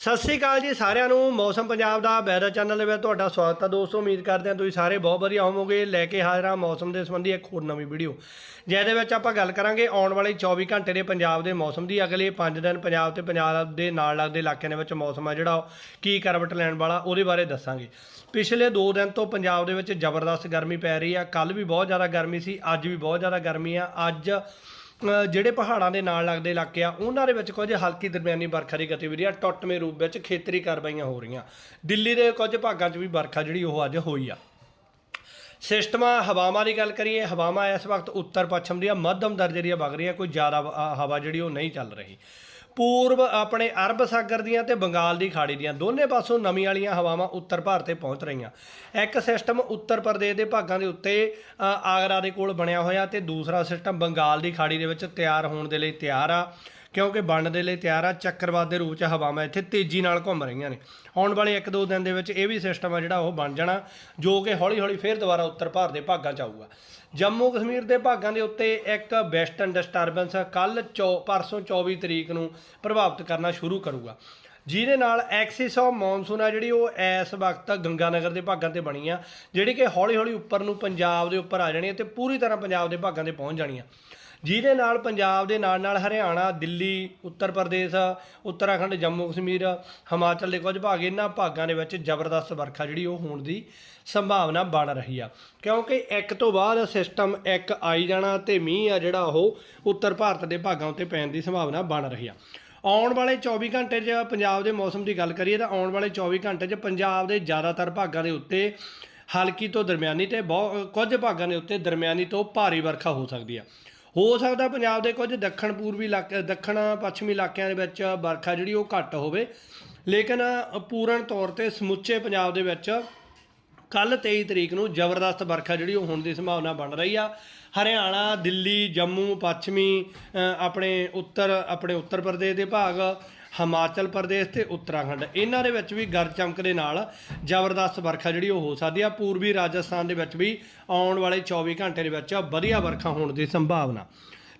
ਸਤਿ ਸ੍ਰੀ ਅਕਾਲ ਜੀ ਸਾਰਿਆਂ ਨੂੰ, ਮੌਸਮ ਪੰਜਾਬ ਦਾ ਵੈਦਰ ਚੈਨਲ ਦੇ ਵਿੱਚ ਤੁਹਾਡਾ ਸਵਾਗਤ ਹੈ ਦੋਸਤੋ, ਉਮੀਦ ਕਰਦੇ ਹਾਂ ਤੁਸੀਂ ਸਾਰੇ ਬਹੁਤ ਵਧੀਆ ਹੋਵੋਗੇ, ਲੈ ਕੇ ਹਾਜ਼ਰ ਹਾਂ ਮੌਸਮ ਦੇ ਸੰਬੰਧੀ ਇੱਕ ਹੋਰ ਨਵੀਂ ਵੀਡੀਓ। ਜਿਹਦੇ ਵਿੱਚ ਆਪਾਂ ਗੱਲ ਕਰਾਂਗੇ ਆਉਣ ਵਾਲੇ 24 ਘੰਟੇ ਦੇ ਪੰਜਾਬ ਦੇ ਮੌਸਮ ਦੀ, ਅਗਲੇ 5 ਦਿਨ ਪੰਜਾਬ ਤੇ ਪੰਜਾਬ ਦੇ ਨਾਲ ਲੱਗਦੇ ਇਲਾਕਿਆਂ ਦੇ ਵਿੱਚ ਮੌਸਮ ਆ ਜਿਹੜਾ ਉਹ, ਕੀ ਕਰਵਟ ਲੈਣ ਵਾਲਾ, ਉਹਦੇ ਬਾਰੇ ਦੱਸਾਂਗੇ। ਪਿਛਲੇ 2 ਦਿਨ ਤੋਂ ਪੰਜਾਬ ਦੇ ਵਿੱਚ ਜ਼ਬਰਦਸਤ ਗਰਮੀ ਪੈ ਰਹੀ ਆ ਕੱਲ ਵੀ ਬਹੁਤ ਜ਼ਿਆਦਾ ਗਰਮੀ ਸੀ, ਅੱਜ ਵੀ ਬਹੁਤ ਜ਼ਿਆਦਾ ਗਰਮੀ ਆ, ਅੱਜ ਜਿਹੜੇ ਪਹਾੜਾਂ ਦੇ ਨਾਲ ਲੱਗਦੇ ਇਲਾਕੇ ਆ, ਉਹਨਾਂ ਦੇ ਵਿੱਚ ਕੁਝ ਹਲਕੀ ਦਰਮਿਆਨੀ ਵਰਖਾ ਦੀ ਗਤੀਵਿਧੀਆਂ ਟੁੱਟਵੇਂ ਰੂਪ ਵਿੱਚ ਖੇਤਰੀ ਕਾਰਵਾਈਆਂ ਹੋ ਰਹੀਆਂ। ਦਿੱਲੀ ਦੇ ਕੁਝ ਭਾਗਾਂ 'ਚ ਵੀ ਵਰਖਾ ਜਿਹੜੀ ਉਹ ਅੱਜ ਹੋਈ ਆ। ਸਿਸਟਮਾਂ, ਹਵਾਵਾਂ ਦੀ ਗੱਲ ਕਰੀਏ, ਹਵਾਵਾਂ ਇਸ ਵਕਤ ਉੱਤਰ ਪੱਛਮ ਦੀਆਂ ਮੱਧਮ ਦਰਜੇ ਦੀਆਂ ਵਗ ਰਹੀਆਂ, ਕੋਈ ਜ਼ਿਆਦਾ ਹਵਾ ਜਿਹੜੀ ਉਹ ਨਹੀਂ ਚੱਲ ਰਹੀ। ਪੂਰਬ ਆਪਣੇ ਅਰਬ ਸਾਗਰ ਦੀਆਂ ਤੇ ਬੰਗਾਲ ਦੀ ਖਾੜੀ ਦੀਆਂ ਦੋਨੇ ਪਾਸੋਂ ਨਮੀ ਵਾਲੀਆਂ ਹਵਾਵਾਂ ਉੱਤਰ ਭਾਰਤ ਤੇ ਪਹੁੰਚ ਰਹੀਆਂ। ਇੱਕ ਸਿਸਟਮ ਉੱਤਰ ਪ੍ਰਦੇਸ਼ ਦੇ ਭਾਗਾਂ ਦੇ ਉੱਤੇ ਆਗਰਾ ਦੇ ਕੋਲ ਬਣਿਆ ਹੋਇਆ ਤੇ ਦੂਸਰਾ ਸਿਸਟਮ ਬੰਗਾਲ ਦੀ ਖਾੜੀ ਦੇ ਵਿੱਚ ਤਿਆਰ ਹੋਣ ਦੇ ਲਈ ਤਿਆਰ ਆ। ਕਿਉਂਕਿ ਬਣਨ ਦੇ ਲਈ ਤਿਆਰ ਆ, ਚੱਕਰਵਾਤ ਦੇ ਰੂਪ 'ਚ ਹਵਾਵਾਂ ਇੱਥੇ ਤੇਜ਼ੀ ਨਾਲ ਘੁੰਮ ਰਹੀਆਂ ਨੇ। ਆਉਣ ਵਾਲੇ ਇੱਕ ਦੋ ਦਿਨ ਦੇ ਵਿੱਚ ਇਹ ਵੀ ਸਿਸਟਮ ਆ ਜਿਹੜਾ ਉਹ ਬਣ ਜਾਣਾ, ਜੋ ਕਿ ਹੌਲੀ ਹੌਲੀ ਫੇਰ ਦੁਬਾਰਾ ਉੱਤਰ ਭਾਰਤ ਦੇ ਭਾਗਾਂ 'ਚ ਆਊਗਾ। ਜੰਮੂ ਕਸ਼ਮੀਰ ਦੇ ਭਾਗਾਂ ਦੇ ਉੱਤੇ ਇੱਕ ਵੈਸਟਰਨ ਡਿਸਟਰਬੈਂਸ ਕੱਲ ਪਰਸੋਂ 24 ਤਰੀਕ ਨੂੰ ਪ੍ਰਭਾਵਿਤ ਕਰਨਾ ਸ਼ੁਰੂ ਕਰੂਗਾ। ਜਿਹਦੇ ਨਾਲ ਐਕਸਿਸ ਆਫ ਮੌਨਸੂਨ ਆ ਜਿਹੜੀ ਉਹ ਇਸ ਵਕਤ ਗੰਗਾਨਗਰ ਦੇ ਭਾਗਾਂ ਤੇ ਬਣੀ ਆ, ਜਿਹੜੀ ਕਿ ਹੌਲੀ ਹੌਲੀ ਉੱਪਰ ਨੂੰ ਪੰਜਾਬ ਦੇ ਉੱਪਰ ਆ ਜਾਣੀ ਹੈ ਤੇ ਪੂਰੀ ਤਰ੍ਹਾਂ ਪੰਜਾਬ ਦੇ ਭਾਗਾਂ ਤੇ ਪਹੁੰਚ ਜਾਣੀ ਆ। ਜਿਹਦੇ ਨਾਲ ਪੰਜਾਬ ਦੇ ਨਾਲ ਨਾਲ ਹਰਿਆਣਾ, ਦਿੱਲੀ, ਉੱਤਰ ਪ੍ਰਦੇਸ਼, ਉੱਤਰਾਖੰਡ, ਜੰਮੂ ਕਸ਼ਮੀਰ, ਹਿਮਾਚਲ ਦੇ ਕੁਝ ਭਾਗ ਇਹਨਾਂ ਭਾਗਾਂ ਦੇ ਵਿੱਚ ਜ਼ਬਰਦਸਤ ਵਰਖਾ ਜਿਹੜੀ ਉਹ ਹੋਣ ਦੀ ਸੰਭਾਵਨਾ ਬਣ ਰਹੀ ਆ। ਕਿਉਂਕਿ ਇੱਕ ਤੋਂ ਬਾਅਦ ਸਿਸਟਮ ਇੱਕ ਆਈ ਜਾਣਾ ਤੇ ਮੀਂਹ ਆ ਜਿਹੜਾ ਉਹ ਉੱਤਰ ਭਾਰਤ ਦੇ ਭਾਗਾਂ ਉੱਤੇ ਪੈਣ ਦੀ ਸੰਭਾਵਨਾ ਬਣ ਰਹੀ ਆ। ਆਉਣ ਵਾਲੇ 24 ਘੰਟੇ 'ਚ ਪੰਜਾਬ ਦੇ ਮੌਸਮ ਦੀ ਗੱਲ ਕਰੀਏ ਤਾਂ ਆਉਣ ਵਾਲੇ 24 ਘੰਟੇ 'ਚ ਪੰਜਾਬ ਦੇ ਜ਼ਿਆਦਾਤਰ ਭਾਗਾਂ ਦੇ ਉੱਤੇ ਹਲਕੀ ਤੋਂ ਦਰਮਿਆਨੀ ਤੇ ਬਹੁਤ ਕੁਝ ਭਾਗਾਂ ਦੇ ਉੱਤੇ ਦਰਮਿਆਨੀ ਤੋਂ ਭਾਰੀ ਵਰਖਾ ਹੋ ਸਕਦੀ ਆ। ਹੋ ਸਕਦਾ ਪੰਜਾਬ ਦੇ ਕੁਝ ਦੱਖਣ ਪੂਰਬੀ ਇਲਾਕੇ, ਦੱਖਣ ਪੱਛਮੀ ਇਲਾਕਿਆਂ ਦੇ ਵਿੱਚ ਵਰਖਾ ਜਿਹੜੀ ਉਹ ਘੱਟ ਹੋਵੇ। ਲੇਕਿਨ ਪੂਰਨ ਤੌਰ ਤੇ ਸਮੁੱਚੇ ਪੰਜਾਬ ਦੇ ਵਿੱਚ ਕੱਲ 23 ਤਰੀਕ ਨੂੰ ਜ਼ਬਰਦਸਤ ਵਰਖਾ ਜਿਹੜੀ ਉਹ ਹੋਣ ਦੀ ਸੰਭਾਵਨਾ ਬਣ ਰਹੀ ਆ। ਹਰਿਆਣਾ, ਦਿੱਲੀ, ਜੰਮੂ, ਪੱਛਮੀ ਆਪਣੇ ਉੱਤਰ ਆਪਣੇ ਉੱਤਰ ਪ੍ਰਦੇਸ਼ ਦੇ ਭਾਗ ਹਿਮਾਚਲ ਪ੍ਰਦੇਸ਼ ਤੇ ਉੱਤਰਾਖੰਡ। ਇਹਨਾਂ ਦੇ ਵਿੱਚ ਵੀ ਗਰਜ ਚਮਕ ਦੇ ਨਾਲ ਜ਼ਬਰਦਸਤ ਵਰਖਾ ਜਿਹੜੀ ਉਹ ਹੋ ਸਕਦੀ ਆ। ਪੂਰਬੀ ਰਾਜਸਥਾਨ ਦੇ ਵਿੱਚ ਵੀ ਆਉਣ ਵਾਲੇ 24 ਘੰਟੇ ਦੇ ਵਿੱਚ ਵਧੀਆ ਵਰਖਾ ਹੋਣ ਦੀ ਸੰਭਾਵਨਾ।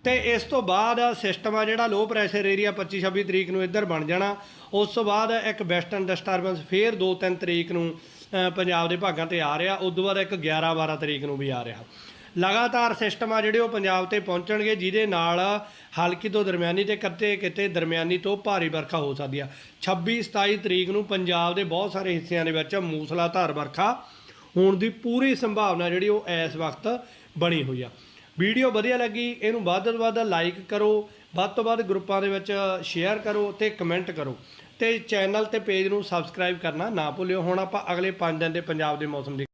ਤੇ ਇਸ ਤੋਂ ਬਾਅਦ ਸਿਸਟਮ ਆ ਜਿਹੜਾ ਲੋ ਪ੍ਰੈਸ਼ਰ ਏਰੀਆ 25 26 ਤਰੀਕ ਨੂੰ ਇੱਧਰ ਬਣ ਜਾਣਾ। ਉਸ ਤੋਂ ਬਾਅਦ ਇੱਕ ਵੈਸਟਰਨ ਡਿਸਟਰਬੈਂਸ ਫੇਰ 2-3 ਤਰੀਕ ਨੂੰ ਪੰਜਾਬ ਦੇ ਭਾਗਾਂ ਤੇ ਆ ਰਿਹਾ। ਉਸ ਤੋਂ ਬਾਅਦ ਇੱਕ 11-12 ਤਰੀਕ ਨੂੰ ਵੀ ਆ ਰਿਹਾ। ਲਗਾਤਾਰ ਸਿਸਟਮ ਆ ਜਿਹੜੇ ਉਹ ਪੰਜਾਬ ਤੇ ਪਹੁੰਚਣਗੇ, ਜਿਹਦੇ ਨਾਲ ਹਲਕੀ ਤੋਂ ਦਰਮਿਆਨੀ ਤੇ ਕਿਤੇ ਕਿਤੇ ਦਰਮਿਆਨੀ ਤੋਂ ਭਾਰੀ ਵਰਖਾ ਹੋ ਸਕਦੀ ਆ। 26-27 ਤਰੀਕ ਨੂੰ ਪੰਜਾਬ ਦੇ ਬਹੁਤ ਸਾਰੇ ਹਿੱਸਿਆਂ ਦੇ ਵਿੱਚ ਮੂਸਲਾਧਾਰ ਵਰਖਾ ਹੋਣ ਦੀ ਪੂਰੀ ਸੰਭਾਵਨਾ ਜਿਹੜੀ ਉਹ ਇਸ ਵਕਤ ਬਣੀ ਹੋਈ ਆ। ਵੀਡੀਓ ਵਧੀਆ ਲੱਗੀ, ਇਹਨੂੰ ਵੱਧ ਤੋਂ ਵੱਧ ਲਾਈਕ ਕਰੋ, ਵੱਧ ਤੋਂ ਵੱਧ ਗਰੁੱਪਾਂ ਦੇ ਵਿੱਚ ਸ਼ੇਅਰ ਕਰੋ ਤੇ ਕਮੈਂਟ ਕਰੋ। ਤੇ ਚੈਨਲ ਤੇ ਪੇਜ ਨੂੰ ਸਬਸਕ੍ਰਾਈਬ ਕਰਨਾ ਨਾ ਭੁੱਲਿਓ। ਹੁਣ ਆਪਾਂ ਅਗਲੇ 5 ਦਿਨ ਦੇ ਪੰਜਾਬ ਦੇ ਮੌਸਮ ਦੀ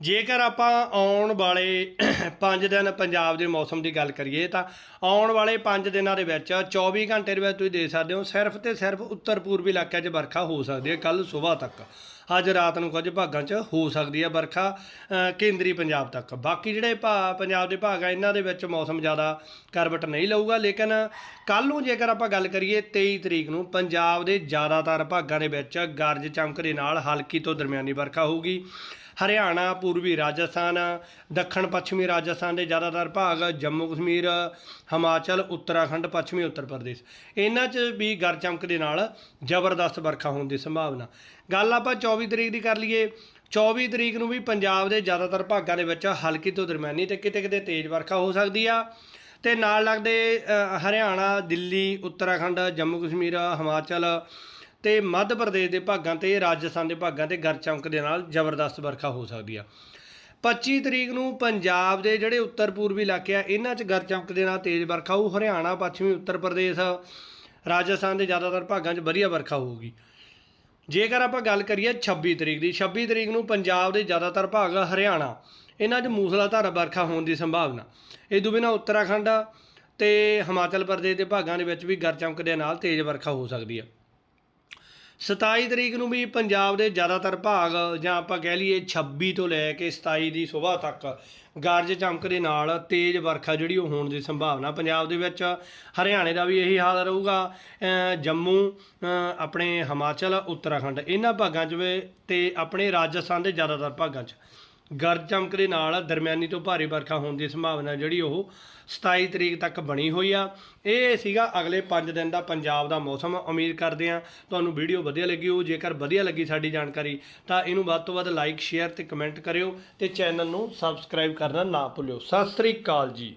ਜੇਕਰ ਆਪਾਂ ਆਉਣ ਵਾਲੇ 5 ਦਿਨ ਪੰਜਾਬ ਦੇ ਮੌਸਮ ਦੀ ਗੱਲ ਕਰੀਏ ਤਾਂ ਆਉਣ ਵਾਲੇ 5 ਦਿਨਾਂ ਦੇ ਵਿੱਚ 24 ਘੰਟੇ ਦੇ ਵਿੱਚ ਤੁਸੀਂ ਦੇਖ ਸਕਦੇ ਹੋ ਸਿਰਫ ਤੇ ਸਿਰਫ ਉੱਤਰ ਪੂਰਬੀ ਇਲਾਕਿਆਂ 'ਚ ਵਰਖਾ ਹੋ ਸਕਦੀ ਹੈ ਕੱਲ ਸਵੇਰ ਤੱਕ। ਅੱਜ ਰਾਤ ਨੂੰ ਕੁਝ ਭਾਗਾਂ 'ਚ ਹੋ ਸਕਦੀ ਹੈ ਵਰਖਾ ਕੇਂਦਰੀ ਪੰਜਾਬ ਤੱਕ। ਬਾਕੀ ਜਿਹੜੇ ਭਾ, ਪੰਜਾਬ ਦੇ ਭਾਗ ਆ, ਇਹਨਾਂ ਦੇ ਵਿੱਚ ਮੌਸਮ ਜ਼ਿਆਦਾ ਕਰਵਟ ਨਹੀਂ ਲਊਗਾ, ਲੇਕਿਨ ਕੱਲ ਨੂੰ ਜੇਕਰ ਆਪਾਂ ਗੱਲ ਕਰੀਏ 23 ਤਰੀਕ ਨੂੰ ਪੰਜਾਬ ਦੇ ਜ਼ਿਆਦਾਤਰ ਭਾਗਾਂ ਦੇ ਵਿੱਚ ਗਰਜ ਚਮਕ ਦੇ ਨਾਲ ਹਲਕੀ ਤੋਂ ਦਰਮਿਆਨੀ ਵਰਖਾ ਹੋਊਗੀ। ਹਰਿਆਣਾ, ਪੂਰਬੀ ਰਾਜਸਥਾਨ, ਦੱਖਣ ਪੱਛਮੀ ਰਾਜਸਥਾਨ ਦੇ ਜ਼ਿਆਦਾਤਰ ਭਾਗ, ਜੰਮੂ ਕਸ਼ਮੀਰ, ਹਿਮਾਚਲ, ਉੱਤਰਾਖੰਡ, ਪੱਛਮੀ ਉੱਤਰ ਪ੍ਰਦੇਸ਼। ਇਹਨਾਂ 'ਚ ਵੀ ਗਰਜ ਚਮਕ ਦੇ ਨਾਲ ਜ਼ਬਰਦਸਤ ਵਰਖਾ ਹੋਣ ਦੀ ਸੰਭਾਵਨਾ। ਗੱਲ ਆਪਾਂ 24 ਤਰੀਕ ਦੀ ਕਰ ਲਈਏ। 24 ਤਰੀਕ ਨੂੰ ਵੀ ਪੰਜਾਬ ਦੇ ਜ਼ਿਆਦਾਤਰ ਭਾਗਾਂ ਦੇ ਵਿੱਚ ਹਲਕੀ ਤੋਂ ਦਰਮਿਆਨੀ ਤੇ ਕਿਤੇ ਕਿਤੇ ਤੇਜ਼ ਵਰਖਾ ਹੋ ਸਕਦੀ ਆ। ਤੇ ਨਾਲ ਲੱਗਦੇ ਹਰਿਆਣਾ, ਦਿੱਲੀ, ਉੱਤਰਾਖੰਡ, ਜੰਮੂ ਕਸ਼ਮੀਰ, ਹਿਮਾਚਲ ਤੇ ਮੱਧ ਪ੍ਰਦੇਸ਼ ਦੇ ਭਾਗਾਂ ਤੇ ਰਾਜਸਥਾਨ ਦੇ ਭਾਗਾਂ ਤੇ ਗਰ ਚਮਕ ਦੇ ਨਾਲ ਜ਼ਬਰਦਸਤ ਵਰਖਾ ਹੋ ਸਕਦੀ ਆ। 25 ਤਰੀਕ ਨੂੰ ਪੰਜਾਬ ਦੇ ਜਿਹੜੇ ਉੱਤਰ ਪੂਰਬੀ ਇਲਾਕੇ ਆ, ਇਹਨਾਂ 'ਚ ਗਰ ਚਮਕ ਦੇ ਨਾਲ ਤੇਜ਼ ਵਰਖਾ ਹੋਊ। ਹਰਿਆਣਾ, ਪੱਛਮੀ, ਉੱਤਰ ਪ੍ਰਦੇਸ਼, ਰਾਜਸਥਾਨ ਦੇ ਜ਼ਿਆਦਾਤਰ ਭਾਗਾਂ 'ਚ ਵਧੀਆ ਵਰਖਾ ਹੋਊਗੀ। ਜੇਕਰ ਆਪਾਂ ਗੱਲ ਕਰੀਏ 26 ਤਰੀਕ ਦੀ 26 ਤਰੀਕ ਨੂੰ ਪੰਜਾਬ ਦੇ ਜ਼ਿਆਦਾਤਰ ਭਾਗ ਹਰਿਆਣਾ, ਇਹਨਾਂ 'ਚ ਮੂਸਲਾਧਾਰ ਵਰਖਾ ਹੋਣ ਦੀ ਸੰਭਾਵਨਾ। ਇਹ ਤੋਂ ਬਿਨਾਂ ਉੱਤਰਾਖੰਡ ਤੇ ਹਿਮਾਚਲ ਪ੍ਰਦੇਸ਼ ਦੇ ਭਾਗਾਂ ਦੇ ਵਿੱਚ ਵੀ ਗਰ ਚਮਕ ਦੇ ਨਾਲ ਤੇਜ਼ ਵਰਖਾ ਹੋ ਸਕਦੀ ਹੈ। 27 ਤਰੀਕ ਨੂੰ ਵੀ ਪੰਜਾਬ ਦੇ ਜ਼ਿਆਦਾਤਰ ਭਾਗ, ਜਾਂ ਆਪਾਂ ਕਹਿ ਲਈਏ 26 ਤੋਂ ਲੈ ਕੇ 27 ਦੀ ਸਵੇਰ ਤੱਕ, ਗਰਜ ਚਮਕ ਦੇ ਨਾਲ ਤੇਜ਼ ਵਰਖਾ ਜਿਹੜੀ ਉਹ ਹੋਣ ਦੀ ਸੰਭਾਵਨਾ ਪੰਜਾਬ ਦੇ ਵਿੱਚ, ਹਰਿਆਣੇ ਦਾ ਵੀ ਇਹੀ ਹਾਲ ਰਹੂਗਾ ਜੰਮੂ ਆਪਣੇ ਹਿਮਾਚਲ, ਉੱਤਰਾਖੰਡ, ਇਹਨਾਂ ਭਾਗਾਂ 'ਚ ਵੀ ਤੇ ਆਪਣੇ ਰਾਜਸਥਾਨ ਦੇ ਜ਼ਿਆਦਾਤਰ ਭਾਗਾਂ 'ਚ। ਗਰਜ ਚਮਕ ਦੇ ਨਾਲ ਦਰਮਿਆਨੀ ਤੋਂ ਭਾਰੀ ਵਰਖਾ ਹੋਣ ਦੀ ਸੰਭਾਵਨਾ ਜਿਹੜੀ ਉਹ 27 ਤਰੀਕ ਤੱਕ ਬਣੀ ਹੋਈ ਆ। ਇਹ ਸੀਗਾ ਅਗਲੇ 5 ਦਿਨ ਦਾ ਪੰਜਾਬ ਦਾ ਮੌਸਮ। ਉਮੀਦ ਕਰਦੇ ਆ ਤੁਹਾਨੂੰ ਵੀਡੀਓ ਵਧੀਆ ਲੱਗੀ ਹੋ ਜੇਕਰ ਵਧੀਆ ਲੱਗੀ ਸਾਡੀ ਜਾਣਕਾਰੀ, ਤਾਂ ਇਹਨੂੰ ਵੱਧ ਤੋਂ ਵੱਧ ਲਾਈਕ ਸ਼ੇਅਰ ਤੇ ਕਮੈਂਟ ਕਰਿਓ ਤੇ ਚੈਨਲ ਨੂੰ ਸਬਸਕ੍ਰਾਈਬ ਕਰਨਾ ਨਾ ਭੁੱਲਿਓ। ਸਤਿ ਸ੍ਰੀ ਅਕਾਲ ਜੀ।